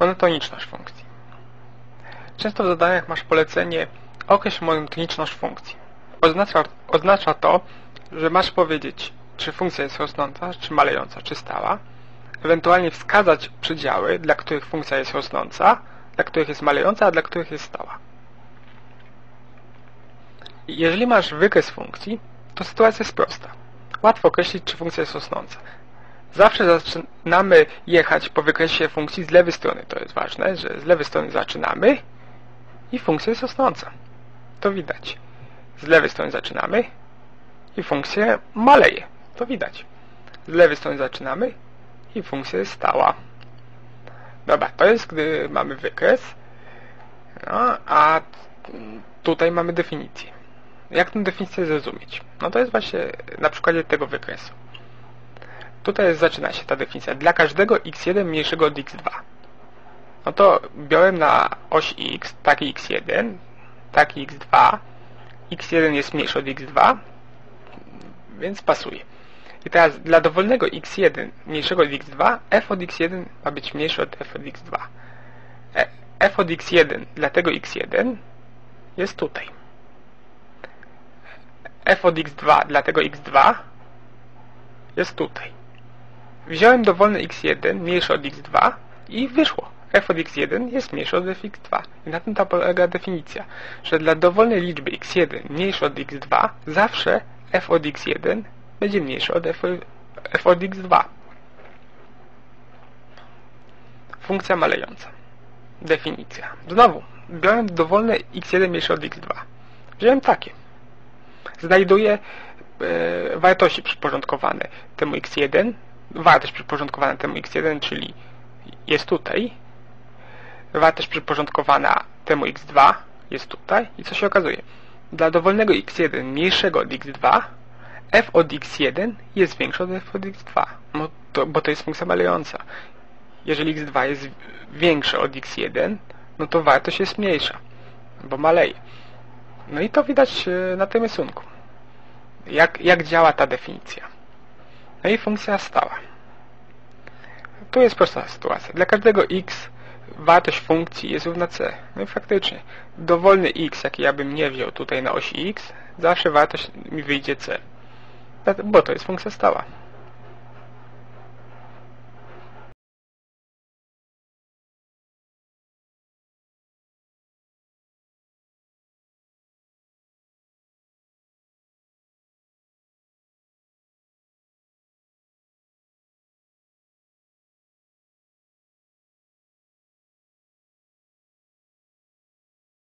Monotoniczność funkcji. Często w zadaniach masz polecenie określ monotoniczność funkcji. Oznacza, oznacza to, że masz powiedzieć, czy funkcja jest rosnąca, czy malejąca, czy stała, ewentualnie wskazać przedziały, dla których funkcja jest rosnąca, dla których jest malejąca, a dla których jest stała. Jeżeli masz wykres funkcji, to sytuacja jest prosta. Łatwo określić, czy funkcja jest rosnąca. Zawsze zaczynamy jechać po wykresie funkcji z lewej strony. To jest ważne, że z lewej strony zaczynamy i funkcja jest rosnąca. To widać. Z lewej strony zaczynamy i funkcja maleje. To widać. Z lewej strony zaczynamy i funkcja jest stała. Dobra, to jest gdy mamy wykres, no, a tutaj mamy definicję. Jak tę definicję zrozumieć? No to jest właśnie na przykładzie tego wykresu. Tutaj zaczyna się ta definicja. Dla każdego x1 mniejszego od x2. No to biorę na oś x, taki x1, taki x2. x1 jest mniejszy od x2, więc pasuje. I teraz dla dowolnego x1 mniejszego od x2, f od x1 ma być mniejszy od f od x2. E, f od x1 dla tego x1 jest tutaj. f od x2 dla tego x2 jest tutaj. Wziąłem dowolny x1 mniejszy od x2 i wyszło. f od x1 jest mniejszy od fx2. I na tym ta polega definicja, że dla dowolnej liczby x1 mniejszy od x2 zawsze f od x1 będzie mniejszy od f, f od x2. Funkcja malejąca. Definicja. Znowu, biorę dowolne x1 mniejsze od x2. Wziąłem takie. Znajduję e, wartości przyporządkowane temu x1 wartość przyporządkowana temu x1, czyli jest tutaj. Wartość przyporządkowana temu x2 jest tutaj. I co się okazuje? Dla dowolnego x1 mniejszego od x2 f od x1 jest większy od f od x2, no to, bo to jest funkcja malejąca. Jeżeli x2 jest większe od x1, no to wartość jest mniejsza, bo maleje. No i to widać e, na tym rysunku. Jak, jak działa ta definicja. No i funkcja stała. Tu jest prosta sytuacja. Dla każdego x wartość funkcji jest równa c. No i faktycznie, dowolny x, jaki ja bym nie wziął tutaj na osi x, zawsze wartość mi wyjdzie c. Bo to jest funkcja stała.